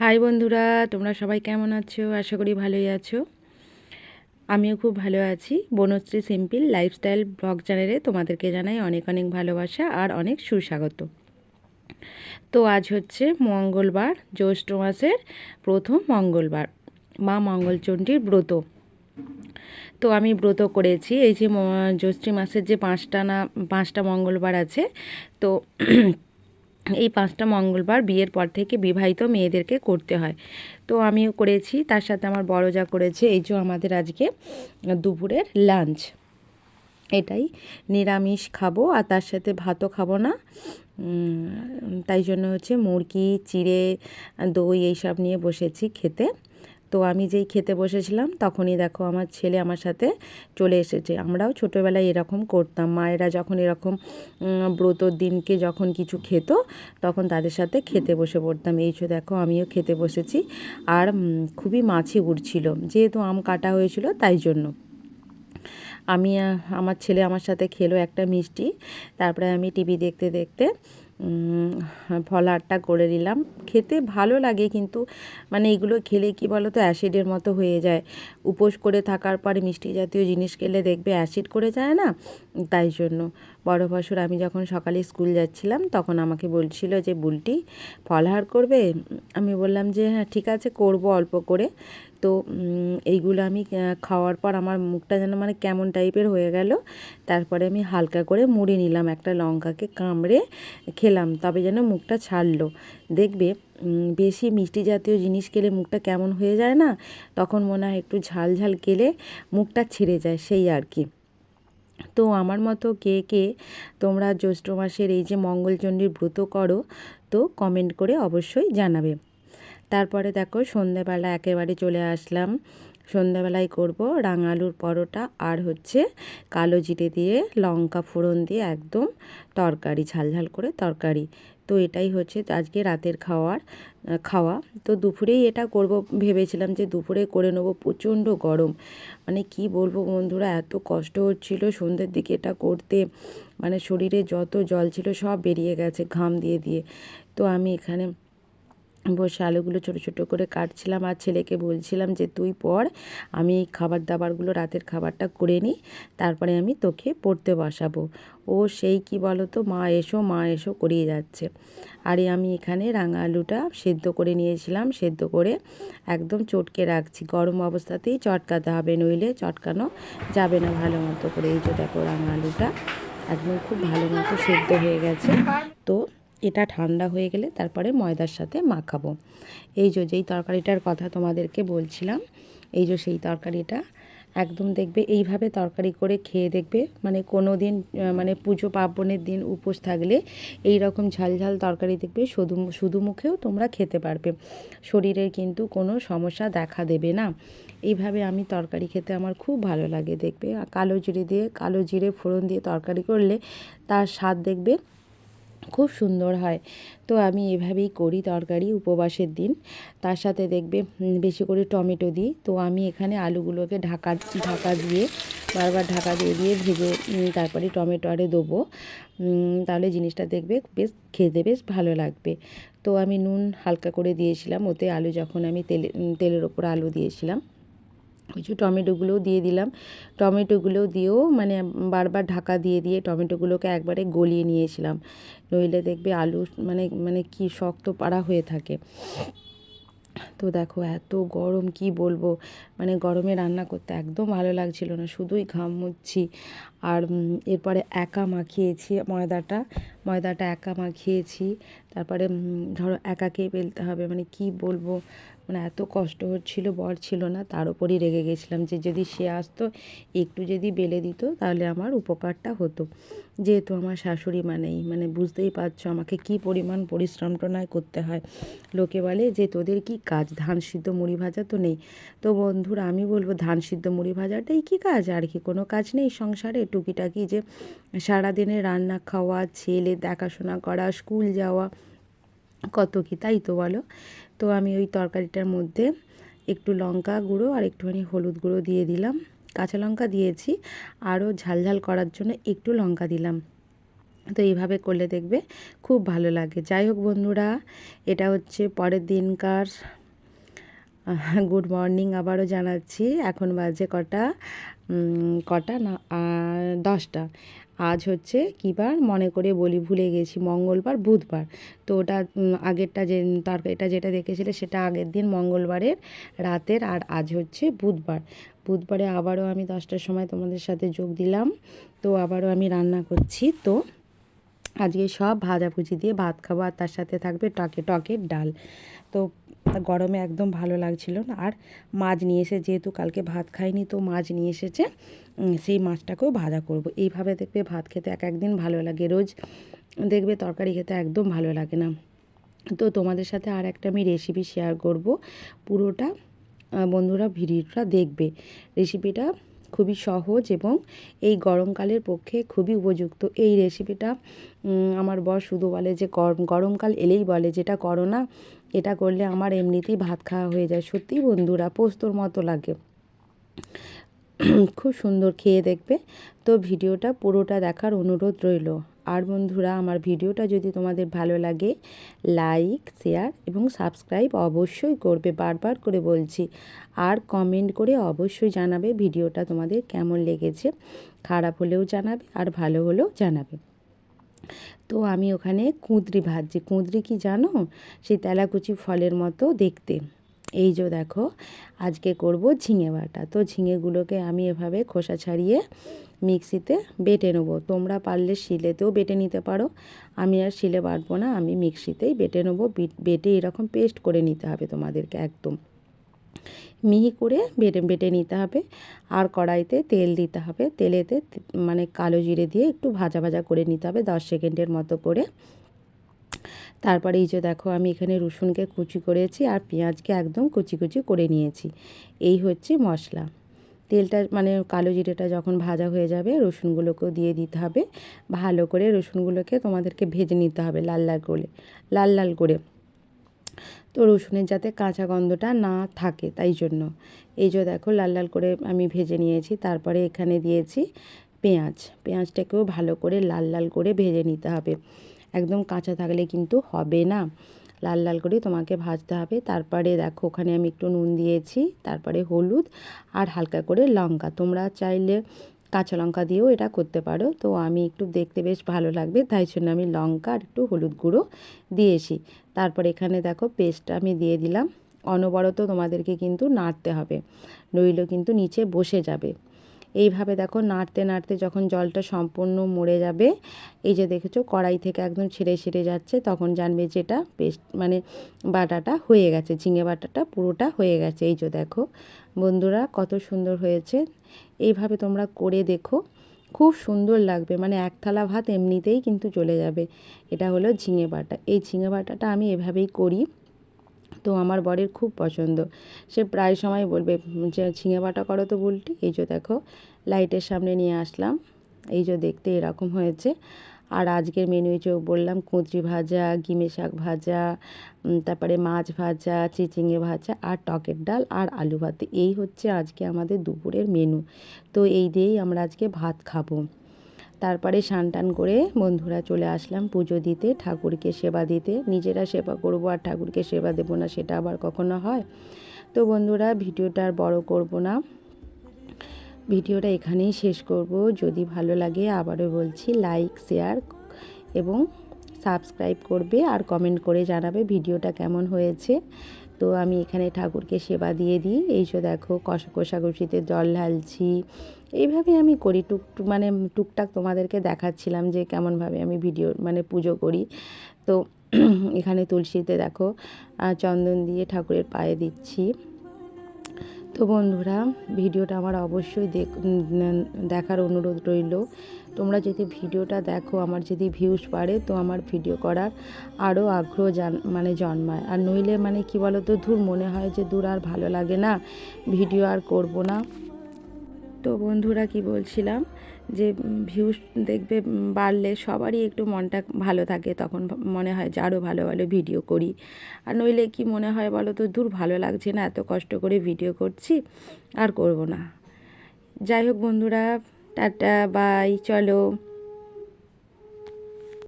High বন্ধুরা, তোমরা সবাই কেমন আছো? আশা করি ভালোই আছো। আমিও খুব ভালো আছি। বনশ্রী সিম্পল লাইফস্টাইল ব্লগ চ্যানেলে তোমাদেরকে জানাই অনেক অনেক ভালোবাসা আর অনেক সুস্বাগত। তো আজ হচ্ছে মঙ্গলবার, জ্যৈষ্ঠ মাসের প্রথম মঙ্গলবার, মা মঙ্গলচণ্ডীর ব্রত। তো আমি ব্রত করেছি। এই যে জ্যৈষ্ঠী মাসের যে পাঁচটা না, পাঁচটা মঙ্গলবার আছে, তো এই পাঁচটা মঙ্গলবার বিয়ের পর থেকে বিবাহিত মেয়েদেরকে করতে হয়। তো আমিও করেছি, তার সাথে আমার বড় যা করেছে, এই যে আমাদের আজকে দুপুরের লাঞ্চ। এটাই নিরামিষ খাব আর তার সাথে ভাতও খাব না। তাই জন্য হচ্ছে মুরগি, চিড়ে, দই এইসব নিয়ে বসেছি খেতে। তো আমি যেই খেতে বসেছিলাম, তখনই দেখো আমার ছেলে আমার সাথে চলে এসেছে। আমরাও ছোটোবেলায় এরকম করতাম। মায়েরা যখন এরকম ব্রতর দিনকে যখন কিছু খেত, তখন তাদের সাথে খেতে বসে পড়তাম। এই দেখো, আমিও খেতে বসেছি। আর খুবই মাছি উঠছিল যেহেতু আম কাটা হয়েছিল, তাই জন্য। আমি আমার ছেলে আমার সাথে খেলো একটা মিষ্টি। তারপরে আমি টিভি দেখতে দেখতে উম, ফলাহারটা করে নিলাম। খেতে ভালো লাগে কিন্তু মানে এগুলো খেলে কি বলো তো অ্যাসিডের মতো হয়ে যায়। উপোস করে থাকার পর মিষ্টি জাতীয় জিনিস খেলে দেখবে অ্যাসিড করে যায় না? তাই জন্য। বড় বছর আমি যখন সকালে স্কুল যাচ্ছিলাম, তখন আমাকে বলছিল যে, বুলটি ফলাহার করবে? আমি বললাম যে হ্যাঁ ঠিক আছে, করব অল্প করে। তো এইগুলো আমি খাওয়ার পর আমার মুখটা যেন মানে কেমন টাইপের হয়ে গেল। তারপরে আমি হালকা করে মুড়ে নিলাম একটা লঙ্কাকে কামড়ে খেলাম, তবে যেন মুখটা ছাড়লো। দেখবে বেশি মিষ্টি জাতীয় জিনিস খেলে মুখটা কেমন হয়ে যায় না? তখন মনে হয় একটু ঝাল ঝাল খেলে মুখটা ছিঁড়ে যায়, সেই আর কি। তো আমার মতো কে কে তোমরা জ্যৈষ্ঠ মাসের এই যে মঙ্গলচণ্ডীর ব্রত করো, তো কমেন্ট করে অবশ্যই জানাবে। তারপরে দেখো সন্ধ্যেবেলা একেবারে চলে আসলাম। সন্ধেবেলায় করব রাঙালুর পরোটা আর হচ্ছে কালো জিরে দিয়ে লঙ্কা ফোড়ন দিয়ে একদম তরকারি, ঝাল ঝাল করে তরকারি। তো এটাই হচ্ছে আজকে রাতের খাওয়ার, খাওয়া। তো দুপুরেই এটা করব, ভেবেছিলাম যে দুপুরে করে নেব প্রচণ্ড গরম। মানে কি বলব বন্ধুরা, এত কষ্ট হচ্ছিল সন্ধ্যের দিকে এটা করতে। মানে শরীরে যত জল ছিল সব বেরিয়ে গেছে ঘাম দিয়ে দিয়ে। তো আমি এখানে বসে আলুগুলো ছোটো ছোটো করে কাটছিলাম আর ছেলেকে বলছিলাম যে, তুই পড়, আমি খাবার দাবারগুলো রাতের খাবারটা করে নিই তারপরে আমি তোকে পড়তে বসাবো। ও সেই কি বলো তো মা এসো মা এসো, করিয়ে যাচ্ছে। আর আমি এখানে রাঙা আলুটা সেদ্ধ করে নিয়েছিলাম, সেদ্ধ করে একদম চটকে রাখছি। গরম অবস্থাতেই চটকাতে হবে, নইলে চটকানো যাবে না ভালো মতো করে। এই যে দেখো রাঙা আলুটা একদম খুব ভালো মতো সেদ্ধ হয়ে গেছে। তো এটা ঠান্ডা হয়ে গেলে তারপরে ময়দার সাথে মাখাবো। এই যে, যেই তরকারিটার কথা তোমাদেরকে বলছিলাম, এই যে, সেই তরকারিটা একদম দেখবে, এইভাবে তরকারি করে খেয়ে দেখবে মানে কোনো দিন মানে পুজো পার্বণের দিন উপোস থাকলে এই রকম ঝাল ঝাল তরকারি দেখবে শুধু শুধু মুখেও তোমরা খেতে পারবে। শরীরের কিন্তু কোনো সমস্যা দেখা দেবে না। এইভাবে আমি তরকারি খেতে আমার খুব ভালো লাগে দেখবে। কালো জিরে দিয়ে, কালো জিরে ফোড়ন দিয়ে তরকারি করলে তার স্বাদ দেখবে খুব সুন্দর হয়। তো আমি এভাবেই করি তরকারি উপবাসের দিন। তার সাথে দেখবে বেশি করে টমেটো দিই। তো আমি এখানে আলুগুলোকে ঢাকা ঢাকা দিয়ে, বারবার ঢাকা দিয়ে দিয়ে ভেজে তারপরে টমেটো আরে দেবো। তাহলে জিনিসটা দেখবে বেশ, খেতে বেশ ভালো লাগবে। তো আমি নুন হালকা করে দিয়েছিলাম। ওতে আলু যখন আমি তেলে তেলের ওপর আলু দিয়েছিলাম। কিছু টমেটোগুলোও দিয়ে দিলাম। টমেটোগুলো দিয়েও মানে বারবার ঢাকা দিয়ে দিয়ে টমেটোগুলোকে একবারে গলিয়ে নিয়েছিলাম। নইলে দেখবে আলু মানে মানে কি শক্ত পাড়া হয়ে থাকে। তো দেখো এত গরম, কি বলব? মানে গরমে রান্না করতে একদম ভালো লাগছিল না। শুধুই ঘাম মুচ্ছি। আর এরপরে একা মাখিয়েছি ময়দাটা। ময়দাটা একা মাখিয়েছি। তারপরে ধরো একাকেই বেলতে হবে। মানে কি বলব? মানে এত কষ্ট হচ্ছিল, বর ছিল না। তার উপরই রেগে গেছিলাম যে, যদি সে আসতো, একটু যদি বেলে দিত, তাহলে আমার উপকারটা হতো। যেহেতু আমার শাশুড়ি মানেই মানে বুঝতেই পারছ, আমাকে কি পরিমাণ পরিশ্রম টনায় করতে হয়। লোকে বলে যে, তোদের কি কাজ? ধান সিদ্ধ মুড়ি ভাজা তো নেই। তো বন্ধুরা, আমি বলব, ধান সিদ্ধ মুড়ি ভাজাটাই কি কাজ? আর কি কোনো কাজ নেই সংসারে? টুকিটাকি যে সারাদিনে রান্না খাওয়া, ছেলে দেখাশোনা করা, স্কুল যাওয়া, কত কি, তাই তো বলো? তো আমি ওই তরকারিটার মধ্যে একটু লঙ্কা গুঁড়ো আর একটুখানি হলুদ গুঁড়ো দিয়ে দিলাম। কাঁচা লঙ্কা দিয়েছি, আরও ঝাল ঝাল করার জন্য একটু লঙ্কা দিলাম। তো এইভাবে করলে দেখবে খুব ভালো লাগে। যাই হোক বন্ধুরা, এটা হচ্ছে পরের দিনকার গুড মর্নিং আবারও জানাচ্ছি। এখন বাজে কটা? কটা না দশটা। আজ হচ্ছে কী বার? মনে করে বলি, ভুলে গেছি, মঙ্গলবার, বুধবার। তো ওটা আগেরটা যে, তরকারিটা যেটা দেখেছিলে, সেটা আগের দিন মঙ্গলবারের রাতের, আর আজ হচ্ছে বুধবার। বুধবারে আবারও আমি দশটার সময় তোমাদের সাথে যোগ দিলাম। তো আবারও আমি রান্না করছি। তো আজকে সব ভাজাভুজি দিয়ে ভাত খাব, আর তার সাথে থাকবে টকে টকের ডাল। তো গরমে একদম ভালো লাগছিল না। আর মাছ নিয়ে এসে, যেহেতু কালকে ভাত খাইনি, তো মাছ নিয়ে এসেছে সেই মাছটাকেও ভাজা করব। এইভাবে দেখবে ভাত খেতে এক একদিন ভালো লাগে। রোজ দেখবে তরকারি খেতে একদম ভালো লাগে না। তো তোমাদের সাথে আর একটা আমি রেসিপি শেয়ার করব। পুরোটা বন্ধুরা ভিডিওটা দেখবে। রেসিপিটা খুবই সহজ এবং এই গরমকালের পক্ষে খুবই উপযুক্ত। এই রেসিপিটা আমার বর শুধু বলে যে গরম গরমকাল এলেই বলে, যেটা করো না এটা করলে আমার এমনিতেই ভাত খাওয়া হয়ে যায়। সত্যিই বন্ধুরা, পোস্তর মতো লাগে। খুব সুন্দর খেয়ে দেখবে। তো ভিডিওটা পুরোটা দেখার অনুরোধ রইল। আর বন্ধুরা, আমার ভিডিওটা যদি তোমাদের ভালো লাগে, লাইক, শেয়ার এবং সাবস্ক্রাইব অবশ্যই করবে। বারবার করে বলছি, আর কমেন্ট করে অবশ্যই জানাবে ভিডিওটা তোমাদের কেমন লেগেছে। খারাপ হলেও জানাবে, আর ভালো হলেও জানাবে। তো আমি ওখানে কুঁদরি ভাজছি। কুঁদরি কি জানো? সেই তেলাকুচি ফলের মতো দেখতে। এই যে দেখো, আজকে করব ঝিঙে বাটা। তো ঝিঙেগুলোকে আমি এভাবে খোসা ছাড়িয়ে মিক্সিতে বেটে নেব। তোমরা পারলে শিলেতেও বেটে নিতে পারো। আমি আর শিলে বাটবো না, আমি মিক্সিতেই বেটে নেব। বেটে এরকম পেস্ট করে নিতে হবে তোমাদেরকে একদম। মিহি করে বেটে বেটে নিতে হবে। আর কড়াইতে তেল দিতে হবে। তেলেতে মানে কালো জিরে দিয়ে একটু ভাজা ভাজা করে নিতে হবে দশ সেকেন্ডের মতো করে। তারপরে এই যে দেখো আমি এখানে রসুনকে কুচি করেছি আর পেঁয়াজকে একদম কুচি কুচি করে নিয়েছি। এই হচ্ছে মশলা। তেলটা মানে কালো জিরেটা যখন ভাজা হয়ে যাবে রসুনগুলোকেও দিয়ে দিতে হবে। ভালো করে রসুনগুলোকে তোমাদেরকে ভেজে নিতে হবে লাল লাল করে, লাল লাল করে। তো রসুনের যাতে কাঁচা গন্ধটা না থাকে তাই জন্য। এই যে দেখো লাল লাল করে আমি ভেজে নিয়েছি, তারপরে এখানে দিয়েছি পেঁয়াজ। পেঁয়াজটাকেও ভালো করে লাল লাল করে ভেজে নিতে হবে। একদম কাঁচা থাকলে কিন্তু হবে না। লাল লাল করে তোমাকে ভাজতে হবে। তারপরে দেখো ওখানে আমি একটু নুন দিয়েছি, তারপরে হলুদ আর হালকা করে লঙ্কা। তোমরা চাইলে কাঁচা লঙ্কা দিয়েও এটা করতে পারো। তো আমি একটু দেখতে বেশ ভালো লাগবে, তাই জন্য আমি লঙ্কা আর একটু হলুদ গুঁড়ো দিয়েছি তারপর এখানে দেখো পেস্ট আমি দিয়ে দিলাম। অনবরত তোমাদেরকে কিন্তু নাড়তে হবে, নইলে কিন্তু নিচে বসে যাবে। এইভাবে দেখো নাড়তে নাড়তে যখন জলটা সম্পূর্ণ মরে যাবে, এই যে দেখেছ কড়াই থেকে একদম ছিঁড়ে ছিঁড়ে যাচ্ছে, তখন জানবে যেটা পেস্ট মানে বাটাটা হয়ে গেছে, ঝিঙে বাটাটা পুরোটা হয়ে গেছে। এই যে দেখো বন্ধুরা কত সুন্দর হয়েছে, এইভাবে তোমরা করে দেখো, খুব সুন্দর লাগবে মানে এক থালা ভাত এমনিতেই কিন্তু চলে যাবে। এটা হলো ঝিঙে বাটা, এই ঝিঙে বাটাটা আমি এভাবেই করি। তো আমার বরের খুব পছন্দ। সে প্রায় সময় বলবে, যে ঝিঙে বাটা করো তো বলটি। এই যে দেখো, লাইটের সামনে নিয়ে আসলাম। এই যে দেখতে এরকম হয়েছে। আর আজকের মেনু যে বললাম কুঁচি ভাজা, গিমে শাক ভাজা তারপরে মাছ ভাজা চিচিঙে ভাজা আর টকের ডাল আর আলু ভাত। এই হচ্ছে আজকে আমাদের দুপুরের মেনু তো এই দিয়েই আমরা আজকে ভাত খাব। তারপরে স্নান টান করে বন্ধুরা চলে আসলাম পুজো দিতে, ঠাকুরকে সেবা দিতে। নিজেরা সেবা করব আর ঠাকুরকে সেবা দেবো না, সেটা আবার কখনো হয়। তো বন্ধুরা, ভিডিওটা আর বড়ো করব না। ভিডিওটা এখানেই শেষ করব। যদি ভালো লাগে আবারও বলছি, লাইক, শেয়ার এবং সাবস্ক্রাইব করবে আর কমেন্ট করে জানাবে ভিডিওটা কেমন হয়েছে। তো আমি এখানে ঠাকুরকে সেবা দিয়ে দিই। এই যে দেখো, কষা কষাকষিতে জল ঢালছি। এইভাবে আমি করি। টুক মানে টুকটাক তোমাদেরকে দেখাচ্ছিলাম যে কেমনভাবে আমি ভিডিও মানে পুজো করি। তো এখানে তুলসীতে দেখো চন্দন দিয়ে ঠাকুরের পায়ে দিচ্ছি। তো বন্ধুরা, ভিডিওটা আমার অবশ্যই দেখার অনুরোধ রইল। তোমরা যদি ভিডিওটা দেখো, আমার যদি ভিউজ বাড়ে, তো আমার ভিডিও করার আরও আগ্রহ জান মানে জন্মায়। আর নইলে মানে কি বলো তো ধূর মনে হয় যে দূর আর ভালো লাগে না, ভিডিও আর করব না। তো বন্ধুরা, কি বলছিলাম? যে ভিউস দেখবে বাড়লে সবারই একটু মনটা ভালো থাকে, তখন মনে হয় যে আরও ভালো ভালো ভিডিও করি। আর নইলে কি মনে হয় বলো তো, দূর ভালো লাগছে না, এত কষ্ট করে ভিডিও করছি, আর করব না। যাই হোক বন্ধুরা, টাটা, বাই, চলো।